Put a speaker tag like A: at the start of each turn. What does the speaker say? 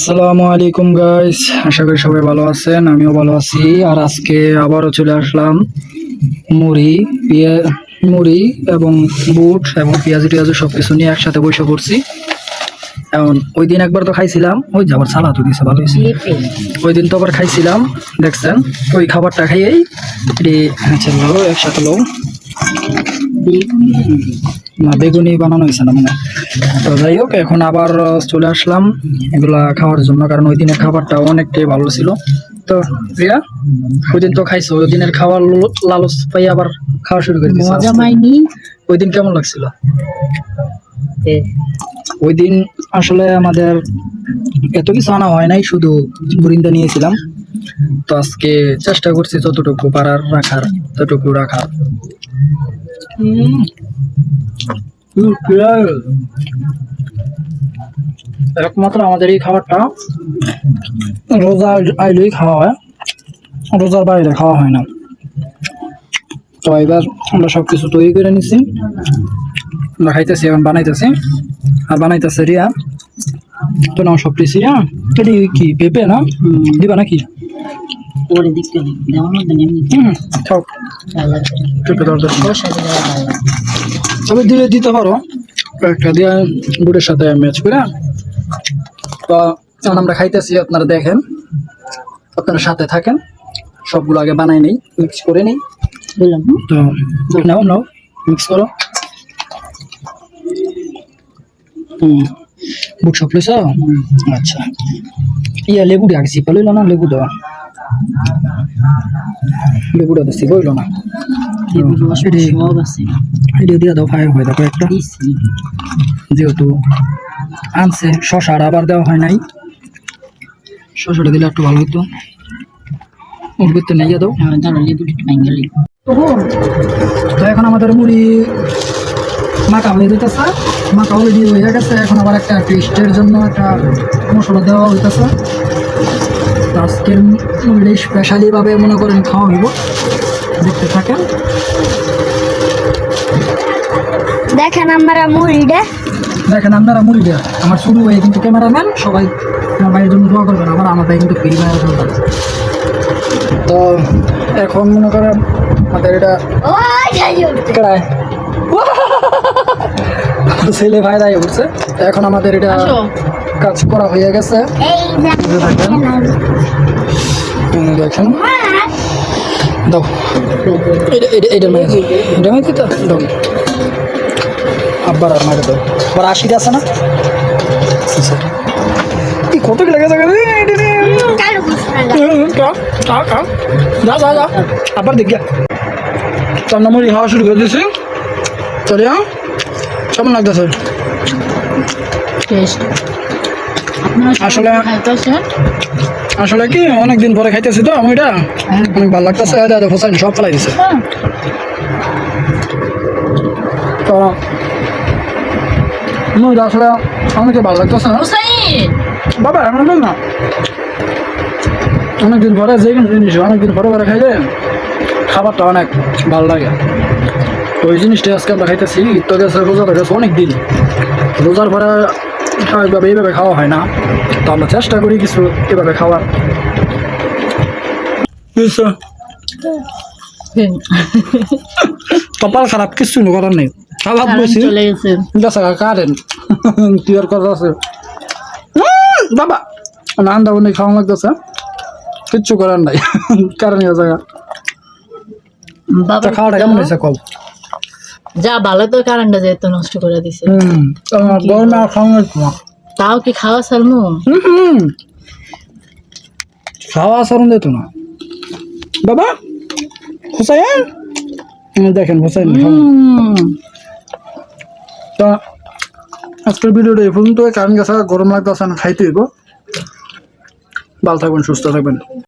A: আসসালামু আলাইকুম গাইস আশা করি সবাই ভালো আছেন আমিও ভালো আছি। আর আজকে আবারও চলে আসলাম মুড়ি পেঁয়া মুড়ি এবং বুট এবং পেঁয়াজ টিয়াজ সব কিছু নিয়ে একসাথে বসে পড়ছি। এখন ওই দিন একবার তো খাইছিলাম ওই যে যাবার সালাদ দিছে ভালো হয়েছে ওই দিন তো আবার খাইছিলাম দেখছেন? ওই খাবারটা খাইয়েই এটি আচ্ছা লো একসাথে লো না বেগুনি বানানো হয়েছে না মানে। তো যাই হোক এখন আবার চলে আসলাম। এগুলা খাওয়ার জন্য কারণ ওই দিনের খাবারটা অনেকটাই ভালো ছিল। তো প্রিয়া ওই দিন তো খাইছো ওই দিনের খাওয়ার লালচ পাই আবার খাওয়া শুরু করে
B: মজা পাইনি।
A: ওই দিন কেমন লাগছিল? ওই দিন আসলে আমাদের এত কিছু আনা হয় নাই শুধু বুরিন্দা নিয়েছিলাম। তো আজকে চেষ্টা করছি যতটুকু পারার রাখার, ততটুকু রাখার। একমাত্র আমাদের এই খাবারটা রোজা আইলেই খাওয়া হয়, রোজার বাইরে খাওয়া হয় না। তো এবার আমরা সব কিছু তৈরি করে নিছি, আমরা খাইতেছি, এখন বানাইতেছি। আর বানাইতেছে রিয়া। তো নাও সব কিছু হ্যাঁ? এটি কি পেঁপে না? দিবা নাকি?
B: পরে দেখতে এমনি
A: খাও। পেঁপে দেওয়ার দরকার
B: ভালো লাগবে
A: তবে দিলে দিতে পারো। কয়েকটা দিয়ে বুটের সাথে ম্যাচ করে। তো এখন আমরা খাইতেছি আপনারা দেখেন। আপনারা সাথে থাকেন। সবগুলো আগে বানাই নেই মিক্স করে নেই। তো নাও নাও মিক্স করো। হুম। বুট সব লইছ আচ্ছা। ইয়া লেবু দিয়ে আগে সিপা লইল না লেবু দেওয়া লেবুটা তো সিপা হইল না এটি দিয়ে দাও ফায়ার হয়ে দেখো একটা। যেহেতু আনছে শশার আবার দেওয়া হয় নাই। শশাটা দিলে একটু ভালো হতো ওর ভিতরে নিয়ে দাও।
B: লেবুটা
A: তো এখন আমাদের মুড়ি মাখা হয়ে যেতেছে। মাখা অলরেডি হয়ে গেছে এখন আবার একটা টেস্টের জন্য একটা মশলা দেওয়া হইতেছে। আজকের মুড়ি স্পেশালি ভাবে মনে করেন খাওয়া হইব। দেখতে থাকেন।
C: দেখেন আমরা মুড়িটা
A: দেখেন আপনারা মুড়ি দেওয়া আমার শুরু হয়ে কিন্তু ক্যামেরাম্যান সবাই আমার ভাইয়ের জন্য দোয়া করবেন আবার আমার ভাই কিন্তু ফ্রি দরকার তো এখন মনে করেন আমাদের এটা ছেলে ভাই দায় উঠছে এখন আমাদের এটা। কাজ করা হয়ে গেছে।
C: দেখেন।
A: দাও। এটা এটা এটা মেয়ে এটা মেয়ে তো? দাও। আব্বার আর মাকে দাও আবার আশিটা আছে না। কি কত কি লাগে যা যা যা। আবার দেখ গিয়া খাওয়া শুরু করে দিয়েছি। চলে যাও কেমন লাগতেছে? আসলে- আসলে কি অনেকদিন পরে খাইতেছি তো আমি এটা অনেক ভালো লাগতেছে দাদা হোসেন সব ফেলাই দিছে।
B: হ্যাঁ।
A: তো মুড়িটা আসলে অনেকে ভালো লাগতেছে না। বাবা এমন বল না। অনেকদিন পরে যে কোনো জিনিস অনেকদিন পরে পরে খাইলে খাবারটা অনেক ভালো লাগে। তো ওই জিনিসটা আজকে আমরা খাইতেছি তো গেছে রোজা তো গেছে অনেক দিন। রোজার পরে স্বাভাবিকভাবে এইভাবে খাওয়া হয় না। তো আমরা চেষ্টা করি কিছু এভাবে খাওয়ার। কপাল খারাপ কিছু করার নেই।
B: কারেন্ট
A: কথা আছে? উম, বাবা নান্দা উনি খাওয়া লাগতেছে। কিচ্ছু করার নাই। কারণ জায়গা
B: বাবা
A: খাওয়াটা কেমন হয়েছে কল
B: যা ভালো তো কারেন্টটা যেহেতু নষ্ট করে দিছে।
A: লাগতো না
B: তাও কি খাওয়া
A: হুম। খাওয়া সারণ দিত না। বাবা হুসাইন? দেখেন হুসাইন
B: হুম।
A: তো আজকের ভিডিওটা এই পর্যন্ত কারণ গেছে গরম লাগতেছে না খাইতে হইব। ভালো থাকবেন সুস্থ থাকবেন।